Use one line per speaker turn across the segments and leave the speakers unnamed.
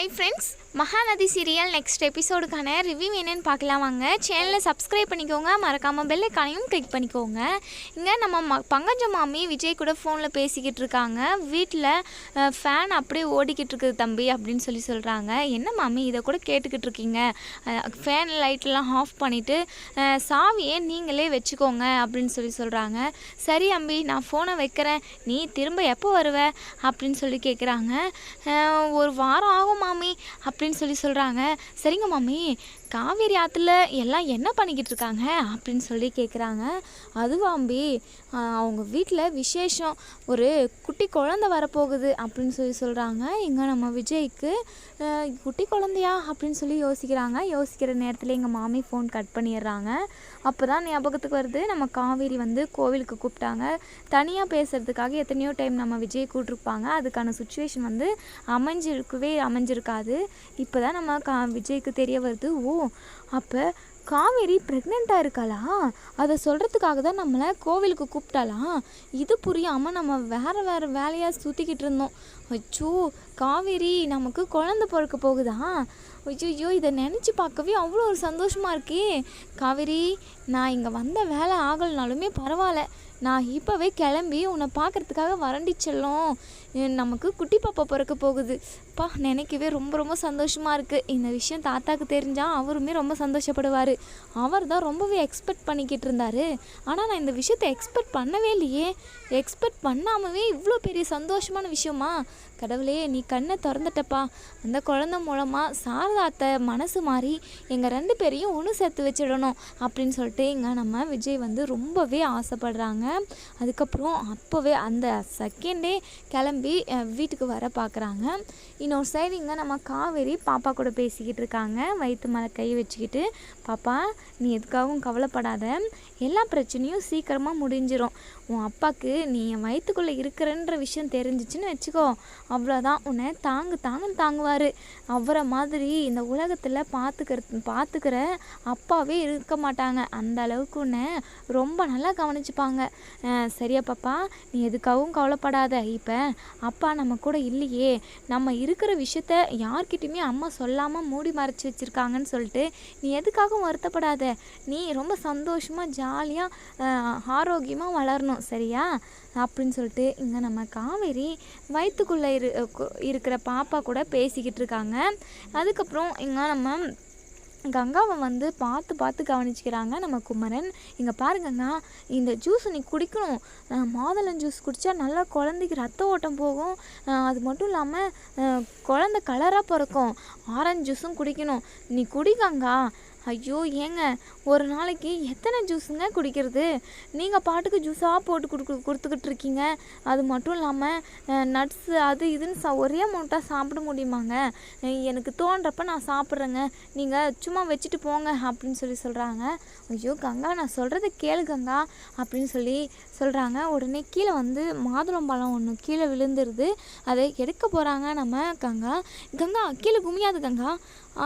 Bye friends. Mahanadi serial next எபிசோடுக்கான review என்னன்னு பார்க்கலாம் வாங்க. சேனலை சப்ஸ்கிரைப் பண்ணிக்கோங்க. மறக்காமல் பெல்லைக்கானையும் கிளிக் பண்ணிக்கோங்க. இங்கே நம்ம ம பங்கஜ மாமி விஜய் கூட ஃபோனில் பேசிக்கிட்டு இருக்காங்க. வீட்டில் ஃபேன் அப்படியே ஓடிக்கிட்டு இருக்குது தம்பி அப்படின்னு சொல்லி சொல்கிறாங்க என்ன மாமி இதை கூட கேட்டுக்கிட்டு இருக்கீங்க? ஃபேன் லைட்லாம் ஆஃப் பண்ணிவிட்டு சாவியை நீங்களே வச்சுக்கோங்க அப்படின்னு சொல்லி சொல்கிறாங்க சரி அம்பி நான் ஃபோனை வைக்கிறேன். நீ திரும்ப எப்போ வருவ? அப்படின்னு சொல்லி கேட்குறாங்க ஒரு வாரம் ஆகும் மாமி. அப் அப்படின்னு சொல்லி சொல்கிறாங்க சரிங்க மாமி. காவேரி ஆற்றுல எல்லாம் என்ன பண்ணிக்கிட்டு இருக்காங்க அப்படின்னு சொல்லி கேட்குறாங்க அதுவாம்பி அவங்க வீட்டில் விசேஷம். ஒரு குட்டி குழந்த வரப்போகுது அப்படின்னு சொல்லி சொல்கிறாங்க இங்கே நம்ம விஜய்க்கு குட்டி குழந்தையா அப்படின்னு சொல்லி யோசிக்கிறாங்க. யோசிக்கிற நேரத்தில் எங்கள் மாமி ஃபோன் கட் பண்ணிடுறாங்க. அப்போ தான் ஞாபகத்துக்கு வருது நம்ம காவேரி வந்து கோவிலுக்கு கூப்பிட்டாங்க. தனியாக பேசுகிறதுக்காக எத்தனையோ டைம் நம்ம விஜய் கூப்பிட்ருப்பாங்க அதுக்கான சுச்சுவேஷன் வந்து அமைஞ்சிருக்கவே அமைஞ்சிருக்காது. இப்போ தான் நம்ம கா விஜய்க்கு தெரிய வருது ஓ அப்போ காவேரி ப்ரெக்னெண்ட்டாக இருக்காளா? அதை சொல்கிறதுக்காக தான் நம்மளை கோவிலுக்கு கூப்பிட்டாலாம் இது புரியாமல் நம்ம வேறு வேறு வேலையாக சுற்றிக்கிட்டு இருந்தோம். அச்சோ காவேரி நமக்கு குழந்த பிறக்க போகுதா? ஐயோ இதை நினச்சி பார்க்கவே அவ்வளோ ஒரு சந்தோஷமாக இருக்கே. காவேரி நான் இங்கே வந்த வேலை ஆகலைனாலுமே பரவாயில்ல. நான் இப்போவே கிளம்பி உன்னை பார்க்கறதுக்காக வரண்டி செல்லும். நமக்கு குட்டி பாப்பா பிறக்க போகுது. அப்பா நினைக்கவே ரொம்ப ரொம்ப சந்தோஷமாக இருக்குது இந்த விஷயம் தாத்தாக்கு தெரிஞ்சால் அவருமே ரொம்ப சந்தோஷப்படுவார். அவர் தான் ரொம்பவே எக்ஸ்பெக்ட் பண்ணிக்கிட்டு இருந்தார். ஆனால் நான் இந்த விஷயத்தை எக்ஸ்பெக்ட் பண்ணவே இல்லையே. எக்ஸ்பெக்ட் பண்ணாமவே இவ்வளோ பெரிய சந்தோஷமான விஷயமா? கடவுளே நீ கண்ணை திறந்துட்டப்பா. அந்த குழந்தை மூலமாக சாரதாத்தை மனசு மாறி எங்கள் ரெண்டு பேரையும் ஒன்று சேர்த்து வச்சிடணும் அப்படின்னு சொல்லிட்டு இங்கே நம்ம விஜய் வந்து ரொம்பவே ஆசைப்படுறாங்க. அதுக்கப்புறம் அப்போவே அந்த செகண்டே கிளம்பி வீட்டுக்கு வர பார்க்குறாங்க இன்னொரு சைடு இங்கே நம்ம காவேரி பாப்பா கூட பேசிக்கிட்டு இருக்காங்க. வயிற்று மேலே கை வச்சுக்கிட்டு பாப்பா நீ எதுக்காகவும் கவலைப்படாத. எல்லா பிரச்சனையும் சீக்கிரமாக முடிஞ்சிடும் உன் அப்பாவுக்கு நீ என் வயிற்றுக்குள்ளே இருக்கிறன்ற விஷயம் தெரிஞ்சிச்சுன்னு வச்சுக்கோ. அவ்வளோதான் உன்னை தாங்கு தாங்கன்னு தாங்குவார். அவரை மாதிரி இந்த உலகத்தில் பார்த்துக்கிறது பார்த்துக்கிற அப்பாவே இருக்க மாட்டாங்க. அந்த அளவுக்கு உன்னை ரொம்ப நல்லா கவனிச்சுப்பாங்க. சரியா பாப்பா? நீ எதுக்காகவும் கவலைப்படாத. இப்போ அப்பா நம்ம கூட இல்லையே. நம்ம இருக்கிற விஷயத்த யார்கிட்டையுமே அம்மா சொல்லாமல் மூடி மறைச்சி வச்சுருக்காங்கன்னு சொல்லிட்டு நீ எதுக்காகவும் வருத்தப்படாத. நீ ரொம்ப சந்தோஷமாக ஜாலியாக ஆரோக்கியமாக வளரணும். சரியா? அப்படின்னு சொல்லிட்டு இங்கே நம்ம காவேரி வயிற்றுக்குள்ளே இரு கு- இருக்கிற பாப்பா கூட பேசிக்கிட்டு இருக்காங்க. அதுக்கப்புறம் இங்கே நம்ம கங்காவை வந்து பார்த்து பார்த்து கவனிச்சுக்கிறாங்க நம்ம குமரன். இங்கே பாருங்கண்ணா இந்த ஜூஸ் நீ குடிக்கணும். மாதுளம் ஜூஸ் குடித்தா நல்லா குழந்தைக்கு ரத்த ஓட்டம் போகும். அது மட்டும் இல்லாமல் குழந்தை கலராக பிறக்கும். ஆரஞ்சு ஜூஸும் குடிக்கணும். நீ குடி கங்கா. ஐயோ ஏங்க ஒரு நாளைக்கு எத்தனை ஜூஸுங்க குடிக்கிறது? நீங்கள் பாட்டுக்கு ஜூஸாக போட்டு கொடுக்கு கொடுத்துக்கிட்டு இருக்கீங்க. அது மட்டும் இல்லாமல் நட்ஸு அது இதுன்னு சா ஒரே மூட்டாக சாப்பிட முடியுமாங்க? எனக்கு தோன்றப்ப நான் சாப்பிட்றேங்க. நீங்கள் சும்மா வச்சுட்டு போங்க அப்படின்னு சொல்லி சொல்கிறாங்க ஐயோ கங்கா நான் சொல்கிறத கேளு கங்கா அப்படின்னு சொல்லி சொல்கிறாங்க உடனே கீழே வந்து மாதுளம்பழம் ஒன்று கீழே விழுந்துருது. அதை எடுக்க போகிறாங்க நம்ம கங்கா. கங்கா கீழே குமியாது கங்கா.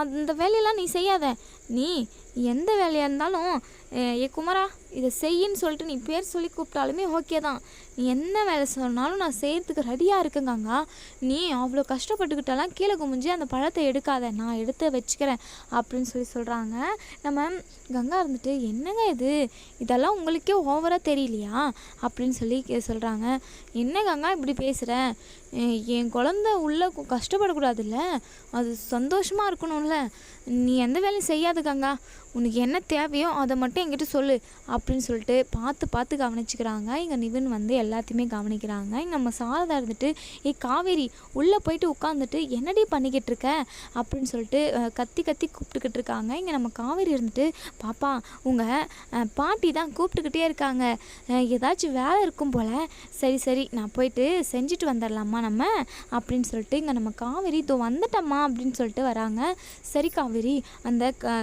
அந்த வேலையெல்லாம் நீ செய்யாத. நீ எந்த வேலையாக இருந்தாலும் ஏ குமரா இதை செய்யின்னு சொல்லிட்டு நீ பேர் சொல்லி கூப்பிட்டாலுமே ஓகே தான். நீ என்ன வேலை சொன்னாலும் நான் செய்கிறதுக்கு ரெடியாக இருக்கேங்கங்க. நீ அவ்வளோ கஷ்டப்பட்டுக்கிட்டாலாம் கீழே குமிஞ்சு அந்த பழத்தை எடுக்காத. நான் எடுத்து வச்சுக்கிறேன் அப்படின்னு சொல்லி சொல்கிறாங்க நம்ம கங்கா இருந்துட்டு என்னங்க இது? இதெல்லாம் உங்களுக்கே ஓவராக தெரியலையா? அப்படின்னு சொல்லி சொல்கிறாங்க என்ன கங்கா இப்படி பேசுகிற என் குழந்த உள்ள கஷ்டப்படக்கூடாதுல்ல? அது சந்தோஷமாக இருக்கணும்ல? நீ எந்த வேலையும் செய்யாது கங்கா. உனக்கு என்ன தேவையோ அதை மட்டும் என்கிட்ட சொல்லு. அப்படின்னு சொல்லிட்டு பார்த்து பார்த்து கவனிச்சுக்கிறாங்க. இங்கே நிவின் வந்து எல்லாத்தையுமே கவனிக்கிறாங்க. நம்ம சாரதா இருந்துட்டு ஏ காவேரி உள்ளே போயிட்டு உட்காந்துட்டு என்னடி பண்ணிக்கிட்டு இருக்க? அப்படின்னு சொல்லிட்டு கத்தி கத்தி கூப்பிட்டுக்கிட்டு இருக்காங்க. இங்கே நம்ம காவேரி இருந்துட்டு பாப்பா உங்கள் பாட்டி தான் கூப்பிட்டுக்கிட்டே இருக்காங்க. ஏதாச்சும் வேலை இருக்கும் போல். சரி சரி நான் போயிட்டு செஞ்சுட்டு வந்துடலாமா நம்ம? அப்படின்னு சொல்லிட்டு இங்கே நம்ம காவேரி இதோ வந்துட்டம்மா அப்படின்னு சொல்லிட்டு வராங்க. சரி காவேரி அந்த க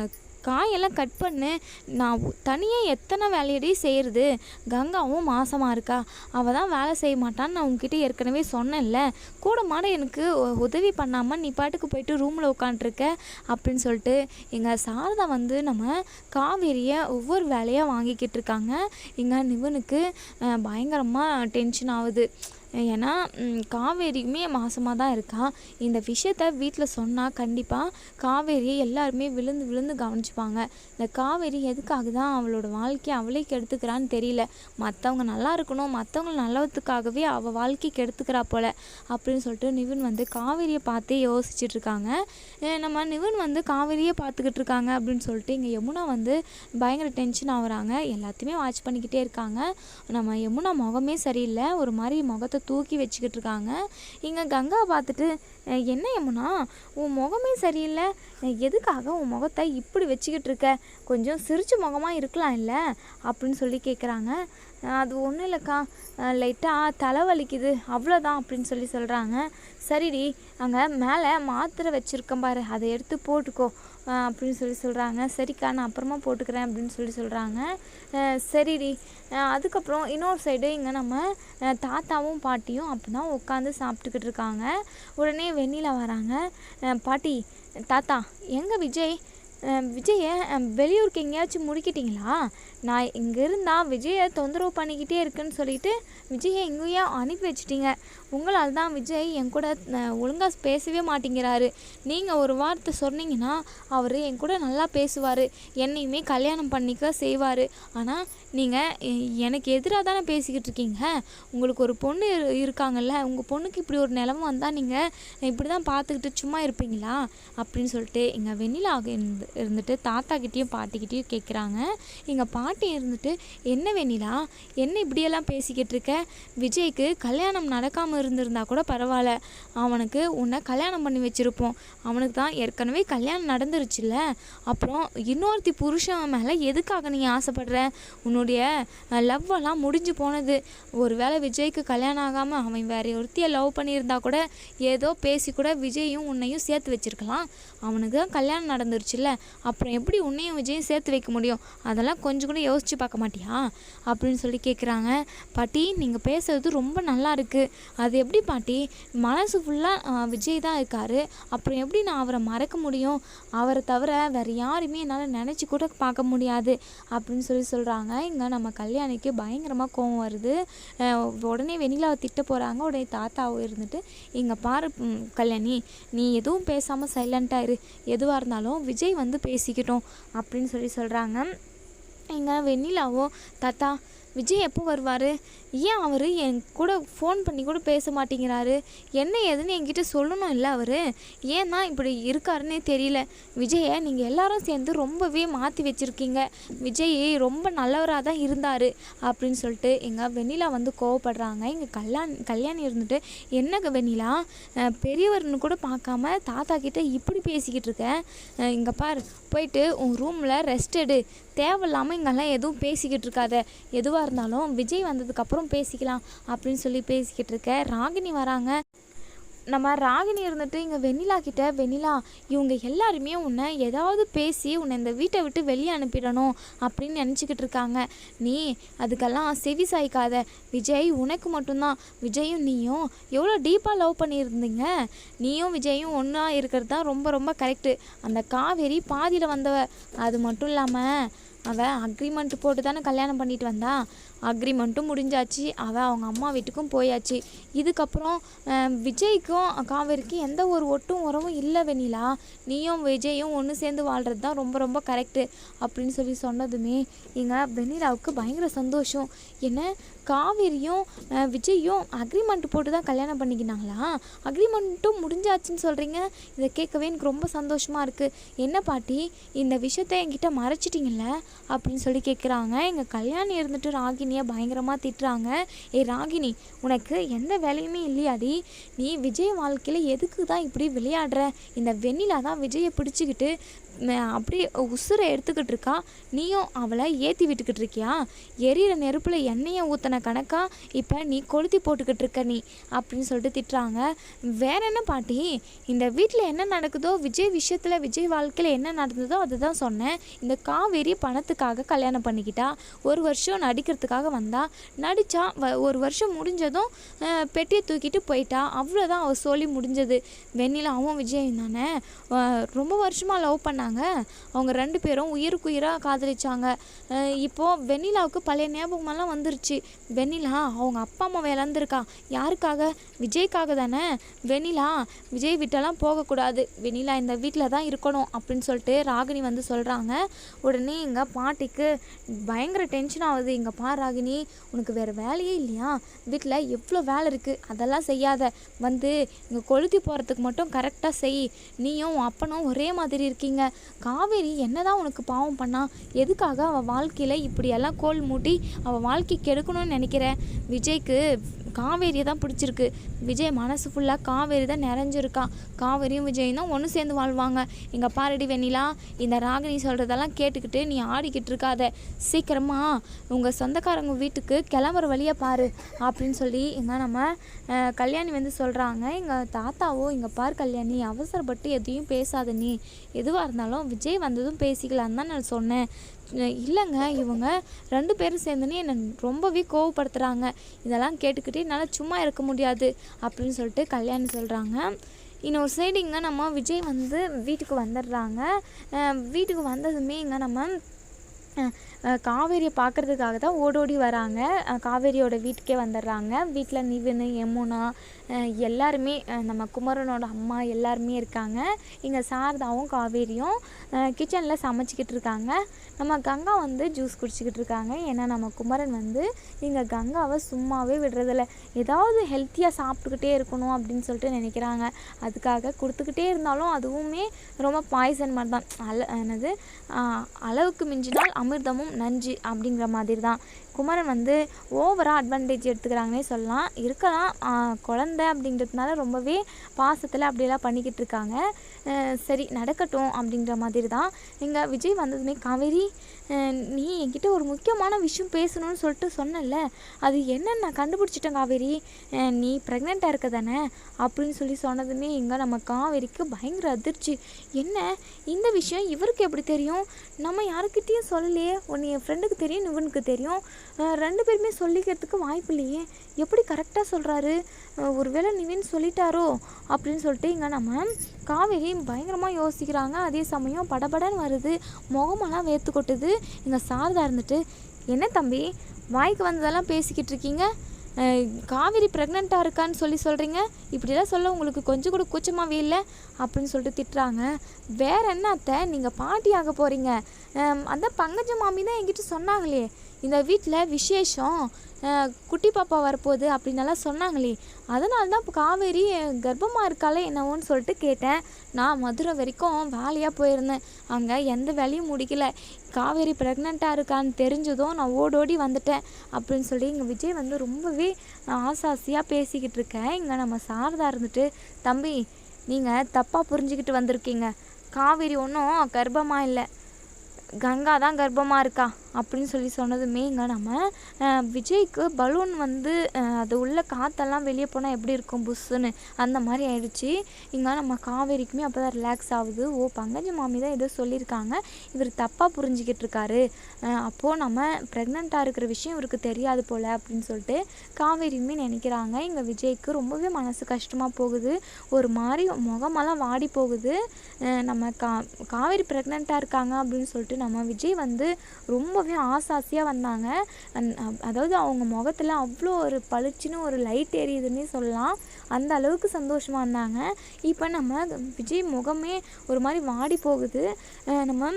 காயெல்லாம் கட் பண்ணு. நான் தனியாக எத்தனை வேலையடி செய்கிறது கங்காவும் மாசமாக இருக்கா? அவள் தான் வேலை செய்ய மாட்டான்னு நான் உங்ககிட்ட ஏற்கனவே சொன்னேன்ல. கூட மாட எனக்கு உதவி பண்ணாமல் நீ பாட்டுக்கு போயிட்டு ரூமில் உட்காண்ட்ருக்க அப்படின்னு சொல்லிட்டு எங்கள் சாரதா வந்து நம்ம காவேரியை ஒவ்வொரு வேலையாக வாங்கிக்கிட்டு இருக்காங்க. எங்கள் நிவனுக்கு பயங்கரமாக டென்ஷன் ஆகுது. ஏன்னா காவேரியுமே மாசமாக தான் இருக்கா. இந்த விஷயத்த வீட்டில் சொன்னால் கண்டிப்பாக காவேரியை எல்லாருமே விழுந்து விழுந்து கவனிச்சுப்பாங்க. இந்த காவேரி எதுக்காக தான் அவளோட வாழ்க்கையை அவளே கெடுத்துக்கிறான்னு தெரியல. மற்றவங்க நல்லா இருக்கணும் மற்றவங்க நல்லதுக்காகவே அவள் வாழ்க்கை கெடுத்துக்கிறா போல அப்படின்னு சொல்லிட்டு நிவின் வந்து காவேரியை பார்த்தே யோசிச்சுட்டு இருக்காங்க. நம்ம நிவின் வந்து காவேரியே பார்த்துக்கிட்டு இருக்காங்க அப்படின்னு சொல்லிட்டு இங்கே யமுனா வந்து பயங்கர டென்ஷன் ஆகுறாங்க. எல்லாத்தையுமே வாட்ச் பண்ணிக்கிட்டே இருக்காங்க. நம்ம யமுனா முகமே சரியில்லை. ஒரு மாதிரி முகத்தை தூக்கி வச்சுக்கிட்டு இருக்காங்க. இங்கே கங்கா பார்த்துட்டு என்ன யமுனா உன் முகமே சரியில்லை. எதுக்காக உன் முகத்தை இப்படி வச்சுக்கிட்டு இருக்க? கொஞ்சம் சிரிச்ச முகமாக இருக்கலாம் இல்லை? அப்படின்னு சொல்லி கேட்குறாங்க அது ஒன்றும் இல்லைக்கா. லைட்டாக தலை வலிக்குது. அவ்வளோதான் அப்படின்னு சொல்லி சொல்கிறாங்க சரிடி அங்கே மேலே மாத்திரை வச்சுருக்கேன் பாரு. அதை எடுத்து போட்டுக்கோ. அப்படின்னு சொல்லி சொல்கிறாங்க சரிக்கா நான் அப்புறமா போட்டுக்கிறேன் அப்படின்னு சொல்லி சொல்கிறாங்க சரிடி. அதுக்கப்புறம் இன்னொரு சைடு இங்கே நம்ம தாத்தாவும் பாட்டியும் அப்போ தான் உட்காந்து சாப்பிட்டுக்கிட்டு இருக்காங்க. உடனே வெண்ணிலா வராங்க. பாட்டி தாத்தா எங்கே விஜய்? அஹ் விஜயை வெளியூருக்கு எங்கேயாச்சும் முடிக்கிட்டீங்களா? நான் இங்கே இருந்தால் விஜயை தொந்தரவு பண்ணிக்கிட்டே இருக்குன்னு சொல்லிட்டு விஜயை எங்கேயும் அனுப்பி வச்சிட்டீங்க. உங்களால் தான் விஜய் என் கூட ஒழுங்காக பேசவே மாட்டேங்கிறாரு. நீங்கள் ஒரு வார்த்தை சொன்னீங்கன்னா அவர் என் கூட நல்லா பேசுவார். என்னையுமே கல்யாணம் பண்ணிக்க செய்வார். ஆனால் நீங்கள் எனக்கு எதிராக தானே பேசிக்கிட்டு இருக்கீங்க? உங்களுக்கு ஒரு பொண்ணு இரு- இருக்காங்கல்ல உங்கள் பொண்ணுக்கு இப்படி ஒரு நிலமை வந்தால் நீங்கள் இப்படி தான் பார்த்துக்கிட்டு சும்மா இருப்பீங்களா? அப்படின்னு சொல்லிட்டு எங்கள் வெண்ணிலா இருந்து இருந்துட்டு தாத்தாக்கிட்டேயும் பாட்டிக்கிட்டேயும் கேட்குறாங்க எங்கள் பாட்டி பாட்டி இருந்துட்டு என்ன வெண்ணிலா என்ன இப்படியெல்லாம் பேசிக்கிட்டு இருக்க? விஜய்க்கு கல்யாணம் நடக்காமல் இருந்திருந்தா கூட பரவாயில்ல. அவனுக்கு உன்னை கல்யாணம் பண்ணி வச்சுருப்போம். அவனுக்கு தான் ஏற்கனவே கல்யாணம் நடந்துருச்சுல்ல. அப்புறம் இன்னொருத்தி புருஷன் மேலே எதுக்காக நீ ஆசைப்படுற? உன்னுடைய லவ்வெல்லாம் முடிஞ்சு போனது. ஒருவேளை விஜய்க்கு கல்யாணம் ஆகாமல் அவன் வேற ஒருத்தியை லவ் பண்ணியிருந்தா கூட ஏதோ பேசி கூட விஜயும் உன்னையும் சேர்த்து வச்சிருக்கலாம். அவனுக்கு தான் கல்யாணம் நடந்துருச்சுல்ல. அப்புறம் எப்படி உன்னையும் விஜயும் சேர்த்து வைக்க முடியும்? அதெல்லாம் கொஞ்சம் கூட யோசித்து பார்க்க மாட்டியா? அப்படின்னு சொல்லி கேட்குறாங்க பாட்டி நீங்கள் பேசுகிறது ரொம்ப நல்லா இருக்குது அது எப்படி பாட்டி? மனசு ஃபுல்லாக விஜய் தான் இருக்கார். அப்புறம் எப்படி நான் அவரை மறக்க முடியும்? அவரை தவிர வேறு யாருமே என்னால் நினச்சி கூட பார்க்க முடியாது அப்படின்னு சொல்லி சொல்கிறாங்க இங்கே நம்ம கல்யாணிக்கு பயங்கரமாக கோவம் வருது. உடனே வெண்ணிலாவை திட்ட போகிறாங்க உடனே தாத்தாவும் இருந்துட்டு இங்கே பாரு கல்யாணி நீ எதுவும் பேசாமல் சைலண்ட்டாக இரு. எதுவாக இருந்தாலும் விஜய் வந்து பேசிக்கிட்டோம். அப்படின்னு சொல்லி சொல்கிறாங்க எங்க வெண்ணிலாவோ தாத்தா விஜய் எப்போ வருவார்? ஏன் அவர் என் கூட ஃபோன் பண்ணி கூட பேச மாட்டேங்கிறாரு? என்ன ஏதுன்னு என்கிட்ட சொல்லணும் இல்லை அவர். ஏன் தான் இப்படி இருக்காருன்னே தெரியல. விஜயை நீங்கள் எல்லாரும் சேர்ந்து ரொம்பவே மாற்றி வச்சுருக்கீங்க. விஜய் ரொம்ப நல்லவராக தான் இருந்தார் அப்படின்னு சொல்லிட்டு எங்கள் வெண்ணிலா வந்து கோவப்படுறாங்க. எங்கள் கல்யாண் கல்யாணி இருந்துட்டு என்னங்க வெண்ணிலா? பெரியவர்னு கூட பார்க்காம தாத்தா கிட்டே இப்படி பேசிக்கிட்டு இருக்கேன் இங்கே பார் போயிட்டு உன் ரூமில் ரெஸ்ட் எடு. தேவையில்லாமல் இங்கெல்லாம் எதுவும் பேசிக்கிட்டு இருக்காத. எதுவாக இருந்தாலும் விஜய் வந்ததுக்கப்புறம் பேசிக்கலாம் அப்படின்னு சொல்லி பேசிக்கிட்டு இருக்க. ராகினி வராங்க. நம்ம ராகினி இருந்துட்டு இங்கே வெண்ணிலா கிட்ட வெண்ணிலா இவங்க எல்லாருமே உன்னை ஏதாவது பேசி உன்னை இந்த வீட்டை விட்டு வெளியே அனுப்பிடணும் அப்படின்னு நினச்சிக்கிட்டு இருக்காங்க. நீ அதுக்கெல்லாம் செவி சாய்க்காத. விஜய் உனக்கு மட்டும்தான். விஜயும் நீயும் எவ்வளோ டீப்பாக லவ் பண்ணியிருந்தீங்க? நீயும் விஜயும் ஒன்றா இருக்கிறது தான் ரொம்ப ரொம்ப கரெக்டு அந்த காவேரி பாதியில் வந்தவ. அது மட்டும் இல்லாமல் அவன் அக்ரிமெண்ட் போட்டு தானே கல்யாணம் பண்ணிட்டு வந்தா? அக்ரிமெண்ட்டும் முடிஞ்சாச்சு. அவள் அவங்க அம்மா வீட்டுக்கும் போயாச்சு. இதுக்கப்புறம் விஜய்க்கும் காவேரிக்கும் எந்த ஒரு ஒட்டும் உறவும் இல்லை வெண்ணிலா. நீயும் விஜயும் ஒன்று சேர்ந்து வாழ்கிறது தான் ரொம்ப ரொம்ப கரெக்டு அப்படின்னு சொல்லி சொன்னதுமே இங்கே வெண்ணிலாவுக்கு பயங்கர சந்தோஷம். என்ன காவேரியும் விஜயும் அக்ரிமெண்ட் போட்டு தான் கல்யாணம் பண்ணிக்கினாங்களா? அக்ரிமெண்ட்டும் முடிஞ்சாச்சுன்னு சொல்கிறீங்க இதை கேட்கவே எனக்கு ரொம்ப சந்தோஷமாக இருக்குது என்ன பாட்டி இந்த விஷயத்த என்கிட்ட மறைச்சிட்டிங்கல்ல? அப்படின்னு சொல்லி கேட்குறாங்க எங்கள் கல்யாணம் இருந்துட்டு ராகினியை பயங்கரமாக திட்டுறாங்க. ஏ ராகினி உனக்கு எந்த வேலையுமே இல்லையாடி. நீ விஜய் வாழ்க்கையில் எதுக்கு தான் இப்படி விளையாடுற? இந்த வெண்ணிலா தான் விஜயை பிடிச்சிக்கிட்டு அப்படியே உசுரை எடுத்துக்கிட்டு இருக்கா? நீயும் அவளை ஏற்றி விட்டுக்கிட்டு இருக்கியா? எரியிற நெருப்பில் எண்ணெயை ஊற்றின கணக்கா? இப்போ நீ கொளுத்தி போட்டுக்கிட்டு இருக்க நீ அப்படின்னு சொல்லிட்டு திட்டுறாங்க. வேற என்ன பாட்டி? இந்த வீட்டில் என்ன நடக்குதோ விஜய் விஷயத்தில் விஜய் வாழ்க்கையில் என்ன நடந்ததோ அதுதான் சொன்னேன். இந்த காவேரி பணத்துக்காக கல்யாணம் பண்ணிக்கிட்டா. ஒரு வருஷம் நடிக்கிறதுக்காக வந்தா. நடித்தா வ ஒரு வருஷம் முடிஞ்சதும் பெட்டியை தூக்கிட்டு போயிட்டா. அவ்வளோதான் அவள் சொல்லி முடிஞ்சது. வெண்ணிலாவும் விஜயும் தானே? ரொம்ப வருஷமாக லவ் பண்ண பண்ணாங்க அவங்க ரெண்டு பேரும் உயிருக்கு உயிராக காதலிச்சாங்க. இப்போது இப்போ வெண்ணிலாவுக்கு பழைய ஞாபகமெல்லாம் வந்துருச்சு. வெண்ணிலா அவங்க அப்பா அம்மாவை இழந்திருக்கா. யாருக்காக? விஜய்க்காக தானே. வெண்ணிலா விஜய் விட்டெல்லாம் போகக்கூடாது. வெண்ணிலா இந்த வீட்டில் தான் இருக்கணும் அப்படின்னு சொல்லிட்டு ராகினி வந்து சொல்கிறாங்க உடனே எங்கள் பாட்டிக்கு பயங்கர டென்ஷன் ஆகுது. இங்கே பா ராகினி உனக்கு வேறு வேலையே இல்லையா? வீட்டில் எவ்வளோ வேலை இருக்குது அதெல்லாம் செய்யாத. வந்து இங்கே கொளுத்தி போகிறதுக்கு மட்டும் கரெக்டாக செய். நீயும் உன் அப்பனும் ஒரே மாதிரி இருக்கீங்க. காவேரி என்னதான் உனக்கு பாவம் பண்ணா? எதுக்காக அவள் வாழ்க்கையில் இப்படியெல்லாம் கோல் மூட்டி அவள் வாழ்க்கை கெடுக்கணும்னு நினைக்கிற? விஜய்க்கு காவேரியை தான் பிடிச்சிருக்கு. விஜய் மனசு ஃபுல்லாக காவேரி தான் நிறைஞ்சிருக்கான். காவேரியும் விஜயும் தான் ஒன்று சேர்ந்து வாழ்வாங்க. இங்கே பாரடி வெண்ணிலா இந்த ராகினி சொல்கிறதெல்லாம் கேட்டுக்கிட்டு நீ ஆடிக்கிட்டு இருக்காத. சீக்கிரமா உங்கள் சொந்தக்காரங்க வீட்டுக்கு கிளம்புற வழியை பாரு அப்படின்னு சொல்லி இங்கே நம்ம கல்யாணி வந்து சொல்கிறாங்க எங்கள் தாத்தாவோ இங்கே பார் கல்யாணி அவசரப்பட்டு எதையும் பேசாத நீ. எதுவாக இருந்தாலும் விஜய் வந்ததும் பேசிக்கலான்னு தான் நான் சொன்னேன். இல்லைங்க இவங்க ரெண்டு பேரும் சேர்ந்துன்னு என்னை ரொம்பவே கோவப்படுத்துகிறாங்க இதெல்லாம் கேட்டுக்கிட்டு என்னால் சும்மா இருக்க முடியாது அப்படின்னு சொல்லிட்டு கல்யாணி சொல்கிறாங்க இன்னொரு சைடு இங்கே நம்ம விஜய் வந்து வீட்டுக்கு வந்துடுறாங்க. வீட்டுக்கு வந்ததுமே இங்கே நம்ம காவேரியை பார்க்குறதுக்காக தான் ஓடோடி வராங்க. காவேரியோட வீட்டுக்கே வந்துடுறாங்க. வீட்டில் நிவின் யமுனா எல்லாருமே நம்ம குமரனோட அம்மா எல்லாருமே இருக்காங்க. இங்கே சாரதாவும் காவேரியும் கிச்சனில் சமைச்சிக்கிட்டு இருக்காங்க. நம்ம கங்கா வந்து ஜூஸ் குடிச்சிக்கிட்டு இருக்காங்க. ஏன்னா நம்ம குமரன் வந்து இங்கே கங்காவை சும்மாவே விடுறதில்ல. ஏதாவது ஹெல்த்தியாக சாப்பிட்டுக்கிட்டே இருக்கணும் அப்படின்னு சொல்லிட்டு நினைக்கிறாங்க. அதுக்காக கொடுத்துக்கிட்டே இருந்தாலும் அதுவுமே ரொம்ப பாய்சன் மாதிரி தான். அல என்னது? அளவுக்கு மிஞ்சினால் அமிர்தமும் நஞ்சு அப்படிங்கிற மாதிரி தான் குமரன் வந்து ஓவராக அட்வான்டேஜ் எடுத்துக்கிறாங்கன்னே சொல்லலாம். இருக்கலாம். குழந்த குழந்தை ரொம்பவே பாசத்தில் அப்படியெல்லாம் பண்ணிக்கிட்டு இருக்காங்க. சரி நடக்கட்டும் அப்படின்ற மாதிரி தான் இங்கே விஜய் வந்ததுமே காவேரி நீ என்கிட்ட ஒரு முக்கியமான விஷயம் பேசணும்னு சொல்லிட்டு சொன்னல அது என்னன்னு நான் கண்டுபிடிச்சிட்டேன் காவேரி. நீ ப்ரெக்னெண்ட்டாக இருக்க தானே? அப்படின்னு சொல்லி சொன்னதுமே இங்கே நம்ம காவேரிக்கு பயங்கர அதிர்ச்சி. என்ன? இந்த விஷயம் இவருக்கு எப்படி தெரியும்? நம்ம யாருக்கிட்டேயும் சொல்லலையே. ஒன்று என் ஃப்ரெண்டுக்கு தெரியும் இவனுக்கு தெரியும். ரெண்டு பேருமே சொல்லிக்கிறதுக்கு வாய்ப்பு இல்லையே. எப்படி கரெக்டாக சொல்கிறாரு ஒருவேளை நிவின் சொல்லிட்டாரோ? அப்படின்னு சொல்லிட்டு இங்கே நம்ம காவேரி பயங்கரமாக யோசிக்கிறாங்க. அதே சமயம் படபடன்னு வருது. முகமெல்லாம் வேர்த்து கொட்டுது. எங்கள் சாரதா இருந்துட்டு என்ன தம்பி வாய்க்கு வந்ததெல்லாம் பேசிக்கிட்டு இருக்கீங்க? காவேரி ப்ரெக்னெண்ட்டாக இருக்கான்னு சொல்லி சொல்கிறீங்க இப்படிலாம் சொல்ல உங்களுக்கு கொஞ்சம் கூட கூச்சமாகவே இல்லை? அப்படின்னு சொல்லிட்டு திட்டுறாங்க. வேற என்ன அத்தை? நீங்கள் பாட்டி ஆக போகிறீங்க அந்த பங்கஜ மாமி தான் என்கிட்ட சொன்னாங்களே. இந்த வீட்டில் விசேஷம் குட்டி பாப்பா வரப்போகுது அப்படின்னெல்லாம் சொன்னாங்களே. அதனால தான் இப்போ காவேரி கர்ப்பமாக இருக்காளே என்னவோன்னு சொல்லிட்டு கேட்டேன். நான் மதுரை வரைக்கும் வேலையாக போயிருந்தேன். அங்கே எந்த வேலையும் முடிக்கல. காவேரி ப்ரெக்னெண்ட்டாக இருக்கான்னு தெரிஞ்சதும் நான் ஓடோடி வந்துட்டேன் அப்படின்னு சொல்லி இங்கே விஜய் வந்து ரொம்பவே ஆசாசியாக பேசிக்கிட்டு இருக்கேன். இங்கே நம்ம சாரதா இருந்துட்டு தம்பி நீங்கள் தப்பாக புரிஞ்சுக்கிட்டு வந்திருக்கீங்க. காவேரி ஒன்றும் கர்ப்பமாக இல்லை. கங்கா தான் கர்ப்பமாக இருக்கா? அப்படின்னு சொல்லி சொன்னதுமே இங்கே நம்ம விஜய்க்கு பலூன் வந்து அது உள்ள காற்றெல்லாம் வெளியே போனால் எப்படி இருக்கும் புஷ்ஷுன்னு அந்த மாதிரி ஆயிடுச்சு. இங்கே நம்ம காவேரிக்குமே அப்போ தான் ரிலாக்ஸ் ஆகுது. ஓ பங்கஜ மாமி தான் ஏதோ சொல்லியிருக்காங்க. இவர் தப்பாக புரிஞ்சுக்கிட்டு இருக்காரு. அப்போது நம்ம ப்ரெக்னெண்ட்டாக இருக்கிற விஷயம் இவருக்கு தெரியாது போல் அப்படின்னு சொல்லிட்டு காவேரியுமே நினைக்கிறாங்க. இங்கே விஜய்க்கு ரொம்பவே மனசு கஷ்டமாக போகுது. ஒரு மாதிரி முகமெல்லாம் வாடி போகுது. நம்ம கா காவேரி ப்ரெக்னெண்ட்டாக இருக்காங்க அப்படின்னு சொல்லிட்டு நம்ம விஜய் வந்து ரொம்ப ரொம்பவே ஆசாசியாக வந்தாங்க. அந்- அதாவது அவங்க முகத்தில் அவ்வளோ ஒரு பளிச்சுன்னு ஒரு லைட் எரியுதுன்னே சொல்லலாம். அந்த அளவுக்கு சந்தோஷமாக இருந்தாங்க இப்போ நம்ம விஜய் முகமே ஒரு மாதிரி வாடி போகுது. நம்ம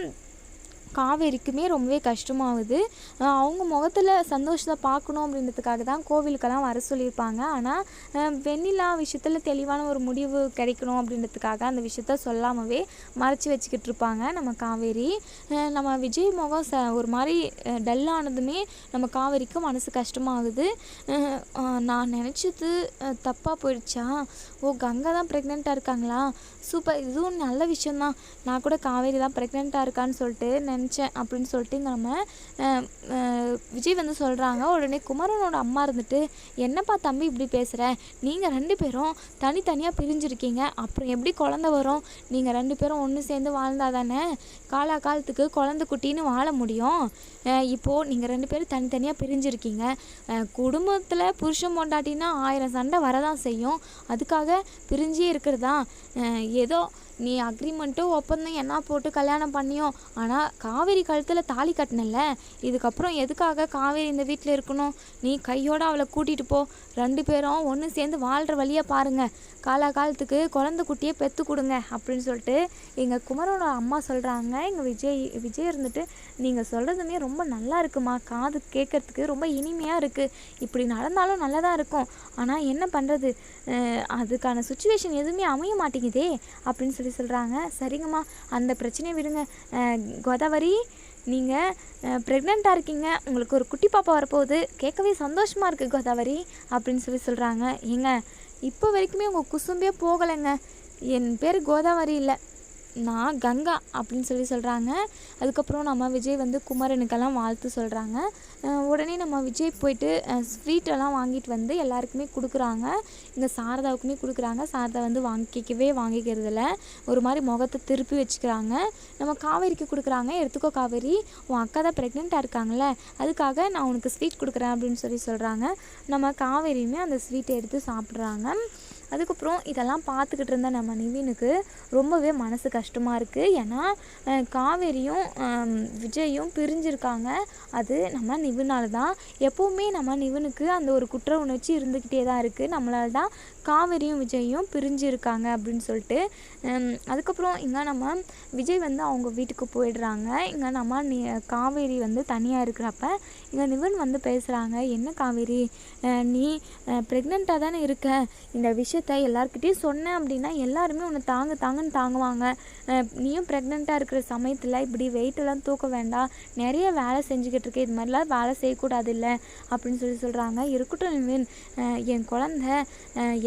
காவேரிக்குமே ரொம்பவே கஷ்டமாகுது. அவங்க முகத்தில் சந்தோஷத்தை பார்க்கணும் அப்படின்றதுக்காக தான் கோவிலுக்கெல்லாம் வர சொல்லியிருப்பாங்க. ஆனால் வெண்ணிலா விஷயத்தில் தெளிவான ஒரு முடிவு கிடைக்கணும் அப்படின்றதுக்காக அந்த விஷயத்த சொல்லாமவே மறைச்சி வச்சுக்கிட்டு இருப்பாங்க நம்ம காவேரி. நம்ம விஜய் முகம் ச ஒரு மாதிரி டல்லானதுமே நம்ம காவேரிக்கு மனசு கஷ்டமாகுது. நான் நினச்சது தப்பாக போயிடுச்சா? ஓ கங்கா தான் ப்ரெக்னெண்ட்டாக இருக்காங்களா? சூப்பர் இதுவும் நல்ல விஷயந்தான் நான் கூட காவேரி தான் ப்ரெக்னெண்ட்டாக இருக்கான்னு சொல்லிட்டு நினச்சி நினச்சேன் அப்படின்னு சொல்லிட்டு நம்ம விஜய் வந்து சொல்கிறாங்க உடனே குமரனோட அம்மா இருந்துட்டு என்னப்பா தம்பி இப்படி பேசுகிற நீங்கள் ரெண்டு பேரும் தனித்தனியாக பிரிஞ்சிருக்கீங்க. அப்புறம் எப்படி குழந்த வரும்? நீங்கள் ரெண்டு பேரும் ஒன்று சேர்ந்து வாழ்ந்தா தானே? காலா காலத்துக்கு குழந்த குட்டின்னு வாழ முடியும். இப்போது நீங்கள் ரெண்டு பேரும் தனித்தனியாக பிரிஞ்சிருக்கீங்க. குடும்பத்தில் புருஷன் பொண்டாட்டினா ஆயிரம் சண்டை வரதான் செய்யும். அதுக்காக பிரிஞ்சே இருக்கிறதா? ஏதோ நீ அக்ரிமெண்ட்டும் ஒப்பந்தம் என்ன போட்டு கல்யாணம் பண்ணியோ? ஆனால் காவேரி கழுத்தில் தாலி கட்டினல்ல? இதுக்கப்புறம் எதுக்காக காவேரி இந்த வீட்டில் இருக்கணும்? நீ கையோட அவளை கூட்டிகிட்டு போ. ரெண்டு பேரும் ஒன்று சேர்ந்து வாழ்கிற வழியை பாருங்கள் காலா காலத்துக்கு குழந்தை குட்டியை பெற்று கொடுங்க அப்படின்னு சொல்லிட்டு எங்கள் குமரோட அம்மா சொல்கிறாங்க எங்கள் விஜய் விஜய் இருந்துட்டு நீங்கள் சொல்கிறதுமே ரொம்ப நல்லா இருக்குமா? காது கேட்கறதுக்கு ரொம்ப இனிமையாக இருக்குது இப்படி நடந்தாலும் நல்லதாக இருக்கும். ஆனால் என்ன பண்ணுறது அதுக்கான சுச்சுவேஷன் எதுவுமே அமைய மாட்டேங்குதே அப்படின்னு சொல்லி சொல்கிறாங்க சரிங்கம்மா அந்த பிரச்சனையை விடுங்க. கோதாவரி நீங்கள் ப்ரெக்னெண்ட்டாக இருக்கீங்க. உங்களுக்கு ஒரு குட்டி பாப்பா வரப்போகுது. கேட்கவே சந்தோஷமாக இருக்குது கோதாவரி அப்படின்னு சொல்லி சொல்கிறாங்க ஏங்க இப்போ வரைக்குமே உங்கள் குசும்பே போகலைங்க. என் பேர் கோதாவரி இல்லை. நான் கங்கா அப்படின்னு சொல்லி சொல்கிறாங்க அதுக்கப்புறம் நம்ம விஜய் வந்து குமரனுக்கெல்லாம் வாழ்த்து சொல்கிறாங்க உடனே நம்ம விஜய் போயிட்டு ஸ்வீட்டெல்லாம் வாங்கிட்டு வந்து எல்லாருக்குமே கொடுக்குறாங்க. இங்கே சாரதாவுக்குமே கொடுக்குறாங்க. சாரதா வந்து வாங்கிக்கவே வாங்கிக்கிறதில்ல ஒரு மாதிரி முகத்தை திருப்பி வச்சுக்கிறாங்க. நம்ம காவேரிக்கு கொடுக்குறாங்க. எடுத்துக்கோ காவேரி உன் அக்கா தான் ப்ரெக்னெண்ட்டாக இருக்காங்கல்ல அதுக்காக நான் உனக்கு ஸ்வீட் கொடுக்குறேன் அப்படின்னு சொல்லி சொல்கிறாங்க நம்ம காவேரியுமே அந்த ஸ்வீட்டை எடுத்து சாப்பிட்றாங்க. அதுக்கப்புறம் இதெல்லாம் பார்த்துக்கிட்டு இருந்த நம்ம நிவினுக்கு ரொம்பவே மனசு கஷ்டமாக இருக்குது ஏன்னா காவேரியும் விஜயும் பிரிஞ்சிருக்காங்க. அது நம்ம நிவினால தான். எப்போவுமே நம்ம நிவினுக்கு அந்த ஒரு குற்ற உணர்ச்சி இருந்துக்கிட்டே தான் இருக்குது நம்மளால தான் காவேரியும் விஜயும் பிரிஞ்சிருக்காங்க அப்படின்னு சொல்லிட்டு. அதுக்கப்புறம் இங்கே நம்ம விஜய் வந்து அவங்க வீட்டுக்கு போயிடுறாங்க. இங்கே நம்ம நி காவேரி வந்து தனியாக இருக்கிறப்ப இங்கே நிவன் வந்து பேசுகிறாங்க என்ன காவேரி? நீ ப்ரெக்னெண்ட்டாக தானே இருக்க? இந்த விஷயத்த எல்லாருக்கிட்டேயும் சொன்னேன் அப்படின்னா எல்லாருமே உன்னை தாங்க தாங்கன்னு தாங்குவாங்க. நீயும் ப்ரெக்னெண்ட்டாக இருக்கிற சமயத்தில் இப்படி வெயிட்டெல்லாம் தூக்க வேண்டாம். நிறைய வேலை செஞ்சுக்கிட்டு இருக்கேன் இது மாதிரிலாம் வேலை செய்யக்கூடாது இல்லை அப்படின்னு சொல்லி சொல்கிறாங்க இருக்கட்டும் என் குழந்த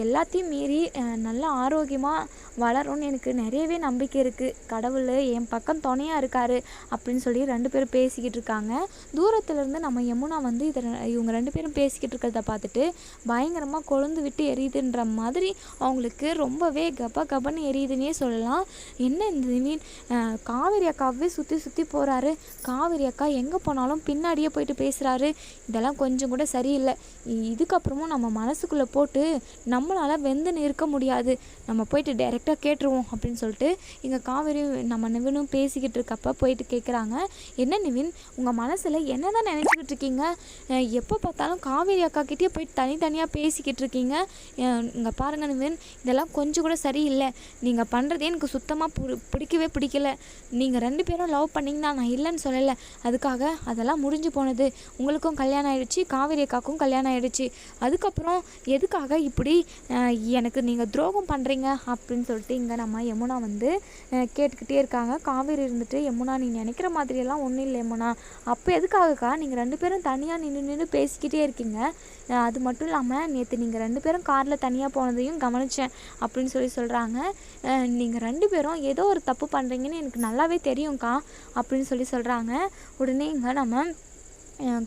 எல்லாத்தையும் மீறி நல்லா ஆரோக்கியமாக வளரும்னு எனக்கு நிறையவே நம்பிக்கை இருக்குது கடவுள் என் பக்கம் துணையாக இருக்காரு அப்படின்னு சொல்லி ரெண்டு பேரும் பேசிக்கிட்டு இருக்காங்க. தூரத்துலேருந்து நம்ம யமுனா வந்து இதை இவங்க ரெண்டு பேரும் பேசிக்கிட்டு இருக்கிறத பார்த்துட்டு பயங்கரமாக கொழுந்து விட்டு எரியுதுன்ற மாதிரி அவங்களுக்கு ரொம்பவே கப கபன்னு எரியுதுன்னே சொல்லலாம். என்ன இந்த மீன் காவேரி அக்காவே சுற்றி சுற்றி போகிறாரு காவேரி அக்கா எங்கே போனாலும் பின்னாடியே போயிட்டு பேசுகிறாரு இதெல்லாம் கொஞ்சம் கூட சரியில்லை. இதுக்கப்புறமும் நம்ம மனசுக்குள்ளே போட்டு நம்மளால் வெந்து நிற்க முடியாது. நம்ம போயிட்டு டைரெக்டாக கேட்டுருவோம் அப்படின்னு சொல்லிட்டு இங்கே காவேரி நம்ம நிவினும் பேசிக்கிட்டு இருக்கப்ப போயிட்டு கேட்குறாங்க என்ன நிவின் உங்கள் மனசில் என்ன தான் நினச்சிக்கிட்டு இருக்கீங்க? எப்போ பார்த்தாலும் காவேரி அக்கா கிட்டேயே போயிட்டு தனித்தனியாக பேசிக்கிட்டு இருக்கீங்க. இங்கே பாருங்கள் நிவின் இதெல்லாம் கொஞ்சம் கூட சரியில்லை. நீங்கள் பண்ணுறதே எனக்கு சுத்தமாக பு பிடிக்கவே பிடிக்கல. நீங்கள் ரெண்டு பேரும் லவ் பண்ணிங்கன்னா நான் இல்லைன்னு சொல்லலை. அதுக்காக அதெல்லாம் முடிஞ்சு போனது. உங்களுக்கும் கல்யாணம் ஆகிடுச்சு காவேரி அக்காவுக்கும் கல்யாணம் ஆகிடுச்சு அதுக்கப்புறம் எதுக்காக இப்படி எனக்கு நீங்கள் துரோகம் பண்ணுறீங்க அப்படின்னு சொல்லி சொல்லிட்டு இங்கே நம்ம யமுனா வந்து கேட்டுக்கிட்டே இருக்காங்க. காவேரி இருந்துட்டு யமுனா நீ நினைக்கிற மாதிரியெல்லாம் ஒன்றும் இல்லை யமுனா. அப்போ எதுக்காகக்கா? நீங்கள் ரெண்டு பேரும் தனியாக நின்று நின்று பேசிக்கிட்டே இருக்கீங்க. அது மட்டும் இல்லாமல் நேற்று நீங்கள் ரெண்டு பேரும் காரில் தனியாக போனதையும் கவனித்தேன் அப்படின்னு சொல்லி சொல்கிறாங்க நீங்கள் ரெண்டு பேரும் ஏதோ ஒரு தப்பு பண்ணுறீங்கன்னு எனக்கு நல்லாவே தெரியும்க்கா அப்படின்னு சொல்லி சொல்கிறாங்க உடனே இங்கே நம்ம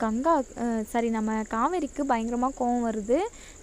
கங்கா சாரி சரி நம்ம காவேரிக்கு பயங்கரமாக கோவம் வருது.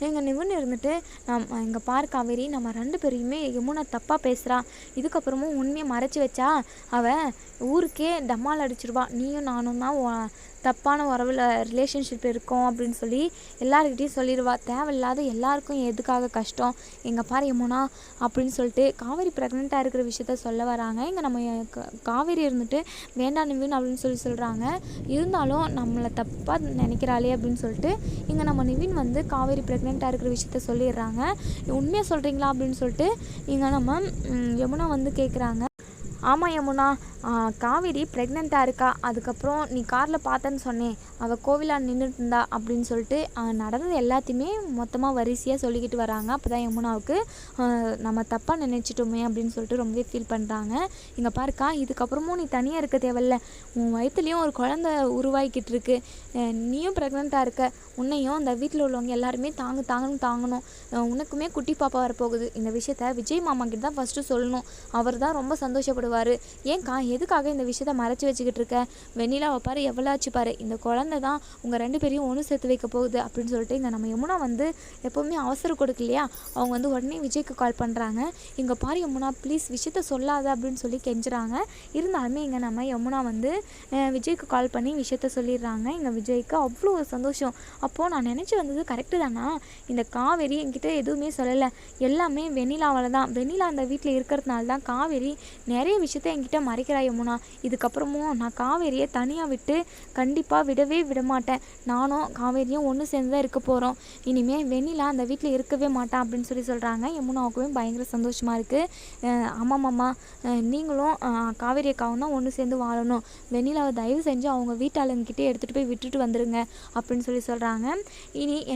எங்கள் நிவன் இருந்துட்டு நம் இங்கே பார் காவேரி நம்ம ரெண்டு பேரையுமே யமுனா தப்பாக பேசுகிறா இதுக்கப்புறமும் உண்மையை மறைச்சி வச்சா அவள் ஊருக்கே டம்மால் அடிச்சிருவா. நீயும் நானும் தான் தப்பான உறவில் ரிலேஷன்ஷிப் இருக்கும் அப்படின்னு சொல்லி எல்லாருக்கிட்டையும் சொல்லிடுவா. தேவையில்லாத எல்லாருக்கும் எதுக்காக கஷ்டம்? எங்கள் பாரு யமுனா அப்படின்னு சொல்லிட்டு காவேரி ப்ரெக்னெண்ட்டாக இருக்கிற விஷயத்த சொல்ல வராங்க. இங்கே நம்ம க- காவேரி இருந்துட்டு வேண்டாம் நிவின் அப்படின்னு சொல்லி சொல்கிறாங்க இருந்தாலும் நம்மளை தப்பாக நினைக்கிறாளே அப்படின்னு சொல்லிட்டு இங்கே நம்ம நிவின் வந்து காவேரி ப்ரெக்னெண்ட்டாக இருக்கிற விஷயத்த சொல்லிடுறாங்க. உண்மையாக சொல்கிறீங்களா அப்படின்னு சொல்லிட்டு இங்கே நம்ம யமுனா வந்து கேட்குறாங்க ஆமாம் யமுனா. காவேரி ப்ரெக்னெண்ட்டாக இருக்கா? அதுக்கப்புறம் நீ காரில் பார்த்தேன்னு சொன்னேன். அவள் கோவிலாக நின்றுட்டு இருந்தா அப்படின்னு சொல்லிட்டு நடந்தது எல்லாத்தையுமே மொத்தமாக வரிசையாக சொல்லிக்கிட்டு வராங்க. அப்போ தான் யமுனாவுக்கு நம்ம தப்பாக நினச்சிட்டோமே அப்படின்னு சொல்லிட்டு ரொம்பவே ஃபீல் பண்ணுறாங்க இங்கே பாருக்கா இதுக்கப்புறமும் நீ தனியாக இருக்க தேவையில்ல. உன் வயிற்றுலேயும் ஒரு குழந்த உருவாக்கிட்டு இருக்கு. நீயும் ப்ரெக்னெண்ட்டாக இருக்க. உன்னையும் அந்த வீட்டில் உள்ளவங்க எல்லாருமே தாங்கு தாங்கணும் தாங்கணும். உனக்குமே குட்டி பாப்பா வரப்போகுது. இந்த விஷயத்த விஜய் மாமா கிட்ட தான் ஃபஸ்ட்டு சொல்லணும். அவர் தான் ரொம்ப சந்தோஷப்படும் கோவப்படுவார் ஏன்க்கா எதுக்காக இந்த விஷயத்த மறைச்சி வச்சுக்கிட்டு இருக்க? வெண்ணிலாவை பாரு எவ்வளோ ஆச்சு பாரு. இந்த குழந்தை தான் உங்கள் ரெண்டு பேரையும் ஒன்று சேர்த்து வைக்க போகுது அப்படின்னு சொல்லிட்டு இங்கே நம்ம யமுனா வந்து எப்போவுமே அவசரம் கொடுக்கலையா அவங்க வந்து உடனே விஜய்க்கு கால் பண்ணுறாங்க இங்கே பாரு யமுனா ப்ளீஸ் விஷயத்த சொல்லாத அப்படின்னு சொல்லி கெஞ்சுறாங்க. இருந்தாலுமே இங்கே நம்ம யமுனா வந்து விஜய்க்கு கால் பண்ணி விஷயத்த சொல்லிடுறாங்க. இங்கே விஜய்க்கு அவ்வளோ சந்தோஷம். அப்போது நான் நினச்சி வந்தது கரெக்டு தானா? இந்த காவேரி என்கிட்ட எதுவுமே சொல்லலை. எல்லாமே வெண்ணிலாவால் தான். வெண்ணிலா அந்த வீட்டில் இருக்கிறதுனால தான் காவேரி நிறைய விஷயத்த என்கிட்ட மறைக்கிறா யமுனா. இதுக்கப்புறமும் நான் காவேரியை தனியாக விட்டு கண்டிப்பாக விடவே விடமாட்டேன். நானும் காவேரியும் ஒன்று சேர்ந்து தான் இருக்க போகிறோம் இனிமேல் வெண்ணிலா அந்த வீட்டில் இருக்கவே மாட்டான் அப்படின்னு சொல்லி சொல்கிறாங்க யமுனாவுக்குமே பயங்கர சந்தோஷமாக இருக்குது ஆமாம்மாம்மா நீங்களும் காவேரி அக்காவும் தான் ஒன்று சேர்ந்து வாழணும். வெண்ணிலாவை தயவு செஞ்சு அவங்க வீட்டாளங்கிட்டே எடுத்துகிட்டு போய் விட்டுட்டு வந்துடுங்க அப்படின்னு சொல்லி சொல்கிறாங்க இனி என்ன